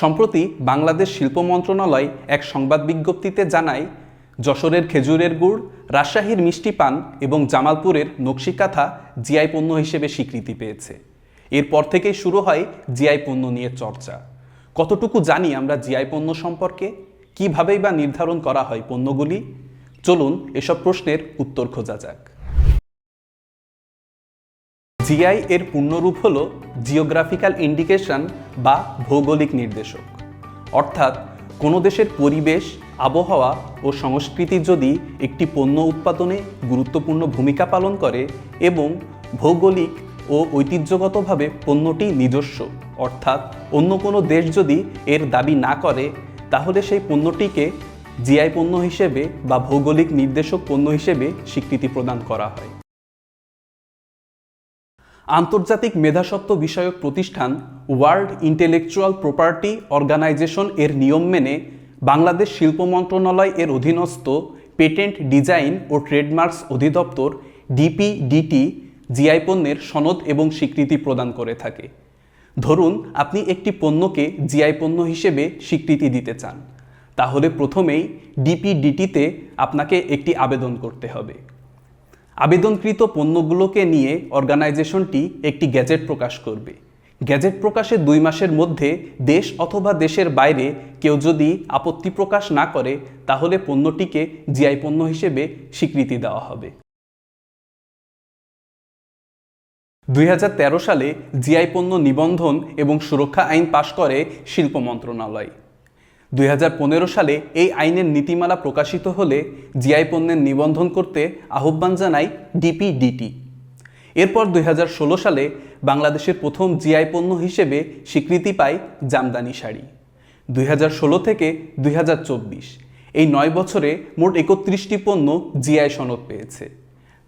সম্প্রতি বাংলাদেশ শিল্প মন্ত্রণালয় এক সংবাদ বিজ্ঞপ্তিতে জানায়, যশোরের খেজুরের গুড়, রাজশাহীর মিষ্টি পান এবং জামালপুরের নকশিকাথা জিআই পণ্য হিসেবে স্বীকৃতি পেয়েছে। এরপর থেকেই শুরু হয় জিআই পণ্য নিয়ে চর্চা। কতটুকু জানি আমরা জিআই পণ্য সম্পর্কে? কীভাবেই বা নির্ধারণ করা হয় পণ্যগুলি? চলুন এসব প্রশ্নের উত্তর খোঁজা যাক। জিআই এর পূর্ণরূপ হল জিওগ্রাফিক্যাল ইন্ডিকেশন বা ভৌগোলিক নির্দেশক। অর্থাৎ কোনো দেশের পরিবেশ, আবহাওয়া ও সংস্কৃতি যদি একটি পণ্য উৎপাদনে গুরুত্বপূর্ণ ভূমিকা পালন করে এবং ভৌগোলিক ও ঐতিহ্যগতভাবে পণ্যটি নিজস্ব, অর্থাৎ অন্য কোনো দেশ যদি এর দাবি না করে, তাহলে সেই পণ্যটিকে জিআই পণ্য হিসেবে বা ভৌগোলিক নির্দেশক পণ্য হিসেবে স্বীকৃতি প্রদান করা হয়। আন্তর্জাতিক মেধাস্বত্ব বিষয়ক প্রতিষ্ঠান ওয়ার্ল্ড ইন্টেলেকচুয়াল প্রপার্টি অর্গানাইজেশন এর নিয়ম মেনে বাংলাদেশ শিল্প মন্ত্রণালয় এর অধীনস্থ পেটেন্ট ডিজাইন ও ট্রেডমার্কস অধিদপ্তর ডিপিডিটি জিআই পণ্যের সনদ এবং স্বীকৃতি প্রদান করে থাকে। ধরুন, আপনি একটি পণ্যকে জিআই পণ্য হিসেবে স্বীকৃতি দিতে চান। তাহলে প্রথমেই ডিপিডিটিতে আপনাকে একটি আবেদন করতে হবে। আবেদনকৃত পণ্যগুলোকে নিয়ে অর্গানাইজেশনটি একটি গ্যাজেট প্রকাশ করবে। গ্যাজেট প্রকাশের দুই মাসের মধ্যে দেশ অথবা দেশের বাইরে কেউ যদি আপত্তি প্রকাশ না করে, তাহলে পণ্যটিকে জিআই পণ্য হিসেবে স্বীকৃতি দেওয়া হবে। দুই হাজার তেরো সালে জিআই পণ্য নিবন্ধন এবং সুরক্ষা আইন পাশ করে শিল্প মন্ত্রণালয়। দুই হাজার পনেরো সালে এই আইনের নীতিমালা প্রকাশিত হলে জিআই পণ্যের নিবন্ধন করতে আহ্বান জানায় ডিপিডিটি। এরপর দুই হাজার ষোলো সালে বাংলাদেশের প্রথম জিআই পণ্য হিসেবে স্বীকৃতি পায় জামদানি শাড়ি। দুই হাজার ষোলো থেকে দুই হাজার চব্বিশ, এই নয় বছরে মোট একত্রিশটি পণ্য জিআই সনদ পেয়েছে।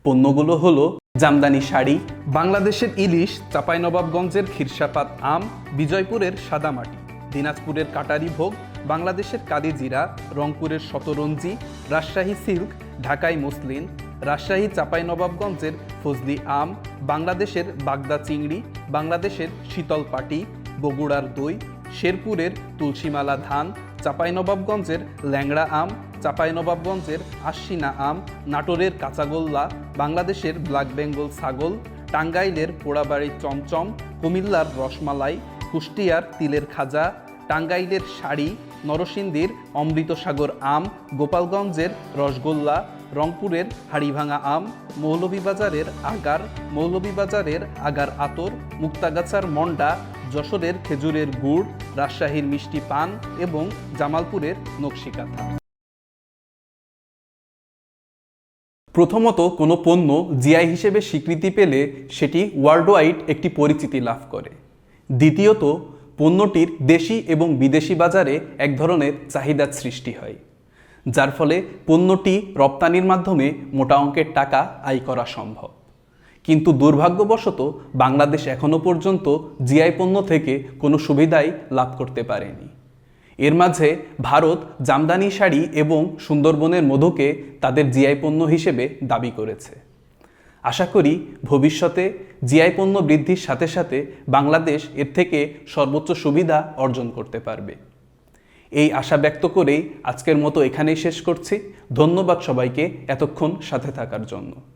পণ্যগুলো হলো জামদানি শাড়ি, বাংলাদেশের ইলিশ, চাঁপাইনবাবগঞ্জের খিরসাপাত আম, বিজয়পুরের সাদামাটি, দিনাজপুরের কাটারি ভোগ বাংলাদেশের কাদিজিরা, রংপুরের শতরঞ্জি, রাজশাহী সিল্ক ঢাকাই মসলিন, রাজশাহী চাঁপাইনবাবগঞ্জের ফজলি আম, বাংলাদেশের বাগদা চিংড়ি, বাংলাদেশের শীতল পাটি, বগুড়ার দই, শেরপুরের তুলসীমালা ধান চাঁপাইনবাবগঞ্জের ল্যাংড়া আম চাঁপাইনবাবগঞ্জের আশ্বিনা আম, নাটোরের কাঁচাগোল্লা, বাংলাদেশের ব্ল্যাক বেঙ্গল ছাগল, টাঙ্গাইলের পোড়াবাড়ির চমচম, কুমিল্লার রসমালাই, কুষ্টিয়ার তিলের খাজা, টাঙ্গাইলের শাড়ি নরসিংদীর অমৃতসাগর আম, গোপালগঞ্জের রসগোল্লা, রংপুরের হাড়িভাঙা আম, মৌলভীবাজারের আগার মৌলভীবাজারের আগার আতর, মুক্তাগাছার মন্ডা, যশোরের খেজুরের গুড়, রাজশাহীর মিষ্টি পান এবং জামালপুরের নকশিকাথা। প্রথমত কোনো পণ্য জিআই হিসেবে স্বীকৃতি পেলে সেটি ওয়ার্ল্ড ওয়াইড একটি পরিচিতি লাভ করে। দ্বিতীয়ত পণ্যটির দেশি এবং বিদেশি বাজারে এক ধরনের চাহিদার সৃষ্টি হয়, যার ফলে পণ্যটি রপ্তানির মাধ্যমে মোটা অঙ্কের টাকা আয় করা সম্ভব। কিন্তু দুর্ভাগ্যবশত বাংলাদেশ এখনও পর্যন্ত জিআই পণ্য থেকে কোনো সুবিধাই লাভ করতে পারেনি। এর মাঝে ভারত জামদানি শাড়ি এবং সুন্দরবনের মধুকে তাদের জিআই পণ্য হিসেবে দাবি করেছে। আশা করি ভবিষ্যতে জিআই পণ্য বৃদ্ধির সাথে সাথে বাংলাদেশ এর থেকে সর্বোচ্চ সুবিধা অর্জন করতে পারবে। এই আশা ব্যক্ত করেই আজকের মতো এখানেই শেষ করছি। ধন্যবাদ সবাইকে এতক্ষণ সাথে থাকার জন্য।